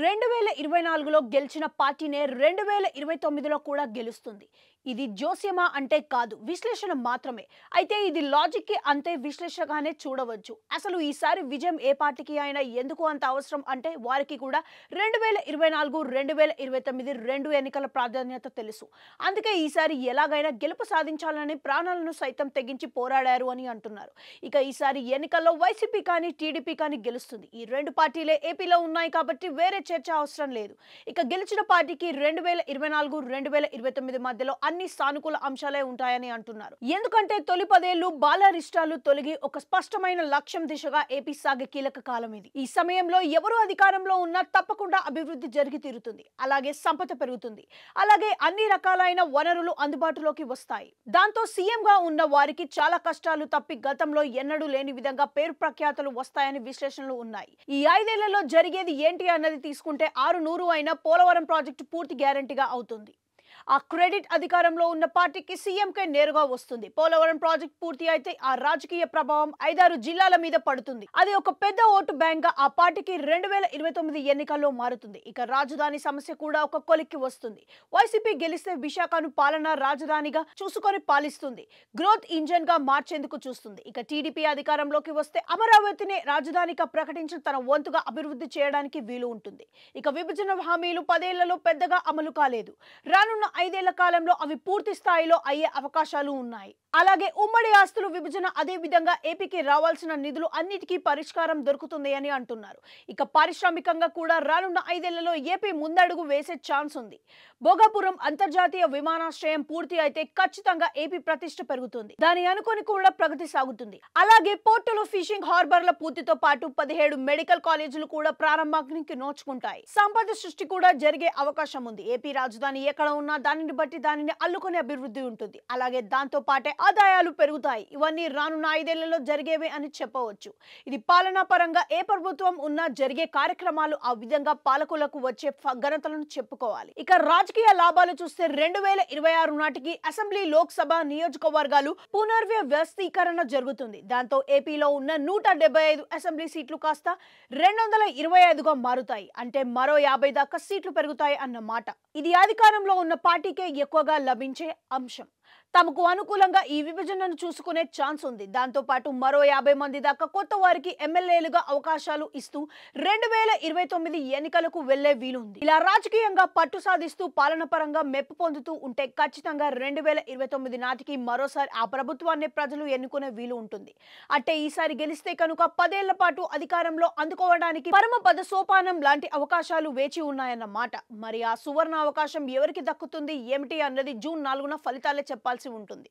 రెండు వేల ఇరవై నాలుగులో గెలిచిన పార్టీనే రెండు వేల ఇరవై తొమ్మిదిలో కూడా గెలుస్తుంది. ఇది జోస్యమా అంటే కాదు విశ్లేషణ మాత్రమే. అయితే ఇది లాజిక్కి అంతే విశ్లేషగానే చూడవచ్చు. అసలు ఈసారి విజయం ఏ పార్టీకి అయినా ఎందుకు అంత అవసరం అంటే వారికి కూడా రెండు వేల ఇరవై నాలుగు రెండు వేల ఇరవై తొమ్మిది రెండు ఎన్నికల ప్రాధాన్యత తెలుసు. అందుకే ఈసారి ఎలాగైనా గెలుపు సాధించాలని ప్రాణాలను సైతం తెగించి పోరాడారు అని అంటున్నారు. ఇక ఈసారి ఎన్నికల్లో వైసీపీ కానీ టీడీపీ కానీ గెలుస్తుంది. ఈ రెండు పార్టీలే ఏపీలో ఉన్నాయి కాబట్టి వేరే చర్చ అవసరం లేదు. ఇక గెలిచిన పార్టీకి రెండు వేల ఇరవై నాలుగు రెండు వేల ఇరవై తొమ్మిది మధ్యలో అన్ని సానుకూల అంశాలే ఉంటాయని అంటున్నారు. ఎందుకంటే తొలి పదేళ్ళు బాలరిష్టాలు తొలగి ఒక స్పష్టమైన లక్ష్యం దిశగా ఏపీ సాగే కీలక కాలం ఇది. ఈ సమయంలో ఎవరు అధికారంలో ఉన్నా తప్పకుండా అభివృద్ధి జరిగి తీరుతుంది. అలాగే సంపద పెరుగుతుంది. అలాగే అన్ని రకాలైన వనరులు అందుబాటులోకి వస్తాయి. దాంతో సీఎంగా ఉన్న వారికి చాలా కష్టాలు తప్పి గతంలో ఎన్నడూ లేని విధంగా పేరు ప్రఖ్యాతలు వస్తాయని విశ్లేషణలు ఉన్నాయి. ఈ ఐదేళ్ళలో జరిగేది ఏంటి అన్నది తీసుకుంటే ఆరు నూరు అయిన పోలవరం ప్రాజెక్టు పూర్తి గ్యారంటీగా అవుతుంది. ఆ క్రెడిట్ అధికారంలో ఉన్న పార్టీకి సీఎంకే నేరుగా వస్తుంది. పోలవరం ప్రాజెక్ట్ పూర్తి అయితే ఆ రాజకీయ ప్రభావం ఐదారు జిల్లాల మీద పడుతుంది. అది ఒక పెద్ద ఓటు బ్యాంక్గా ఆ పార్టీకి రెండు వేల ఇరవై తొమ్మిది ఎన్నికల్లో మారుతుంది. ఇక రాజధాని సమస్య కూడా ఒక కొలిక్కి వస్తుంది. వైసీపీ గెలిస్తే విశాఖను పాలన రాజధానిగా చూసుకొని పాలిస్తుంది. గ్రోత్ ఇంజన్గా మార్చేందుకు చూస్తుంది. ఇక టీడీపీ అధికారంలోకి వస్తే అమరావతిని రాజధానిగా ప్రకటించిన తన వంతుగా అభివృద్ధి చేయడానికి వీలు ఉంటుంది. ఇక విభజన హామీలు పదేళ్ళలో పెద్దగా అమలు కాలేదు. రానున్న ఐదేళ్ళ కాలంలో అవి పూర్తి స్థాయిలో అయ్యే అవకాశాలు ఉన్నాయి. అలాగే ఉమ్మడి ఆస్తులు విభజన అదే విధంగా ఏపీకి రావాల్సిన నిధులు అన్నిటికీ పరిష్కారం దొరుకుతుంది అని అంటున్నారు. ఇక పారిశ్రామికంగా కూడా రానున్న ఐదేళ్ళలో ఏపీ ముందడుగు వేసే ఛాన్స్ ఉంది. భోగాపురం అంతర్జాతీయ విమానాశ్రయం పూర్తి అయితే ఖచ్చితంగా ఏపీ ప్రతిష్ట పెరుగుతుంది. దాని అనుకుని కూడా ప్రగతి సాగుతుంది. అలాగే పోర్టులు ఫిషింగ్ హార్బర్ల పూర్తితో పాటు పదిహేడు మెడికల్ కాలేజీలు కూడా ప్రారంభానికి నోచుకుంటాయి. సంపద సృష్టి కూడా జరిగే అవకాశం ఉంది. ఏపీ రాజధాని ఎక్కడ ఉన్నా దానిని బట్టి దానిని అల్లుకునే అభివృద్ధి ఉంటుంది. అలాగే దాంతో పాటే ఆదాయాలు పెరుగుతాయి. ఇవన్నీ రానున్న ఐదేళ్ళలో జరిగేవి అని చెప్పవచ్చు. ఇది పాలనా పరంగా ఏ ప్రభుత్వం ఉన్నా జరిగే కార్యక్రమాలు ఆ విధంగా పాలకులకు వచ్చే ఘనతలను చెప్పుకోవాలి. ఇక రాజకీయ లాభాలు చూస్తే రెండు వేల ఇరవై ఆరు నాటికి అసెంబ్లీ లోక్సభ నియోజకవర్గాలు పునర్వ్య వ్యవస్థీకరణ జరుగుతుంది. దాంతో ఏపీలో ఉన్న నూట డెబ్బై ఐదు అసెంబ్లీ సీట్లు కాస్త రెండు వందల ఇరవై ఐదుగా మారుతాయి. అంటే మరో యాభై దాకా సీట్లు పెరుగుతాయి అన్నమాట ఇది అధికారంలో ఉన్న పార్టీకే ఎక్కువగా లభించే అంశం తమకు అనుకూలంగా ఈ విభజనను చూసుకునే ఛాన్స్ ఉంది. దాంతో పాటు మరో యాభై మంది దాకా కొత్త వారికి ఎమ్మెల్యేలుగా అవకాశాలు ఇస్తూ రెండు వేల ఇరవై తొమ్మిది ఎన్నికలకు వెళ్ళే వీలుంది. ఇలా రాజకీయంగా పట్టు సాధిస్తూ పాలన పరంగా మెప్పు పొందుతూ ఉంటే ఖచ్చితంగా రెండు వేల ఇరవై తొమ్మిది నాటికి మరోసారి ఆ ప్రభుత్వాన్ని ప్రజలు ఎన్నుకునే వీలు ఉంటుంది. అంటే ఈసారి గెలిస్తే కనుక పదేళ్ళ పాటు అధికారంలో అందుకోవడానికి పరమ పద సోపానం లాంటి అవకాశాలు వేచి ఉన్నాయన్నమాట. మరి ఆ సువర్ణ అవకాశం ఎవరికి దక్కుతుంది? ఏమిటి అన్నది జూన్ నాలుగున ఫలితాలే చెప్పాల్సి ఉంటుంది.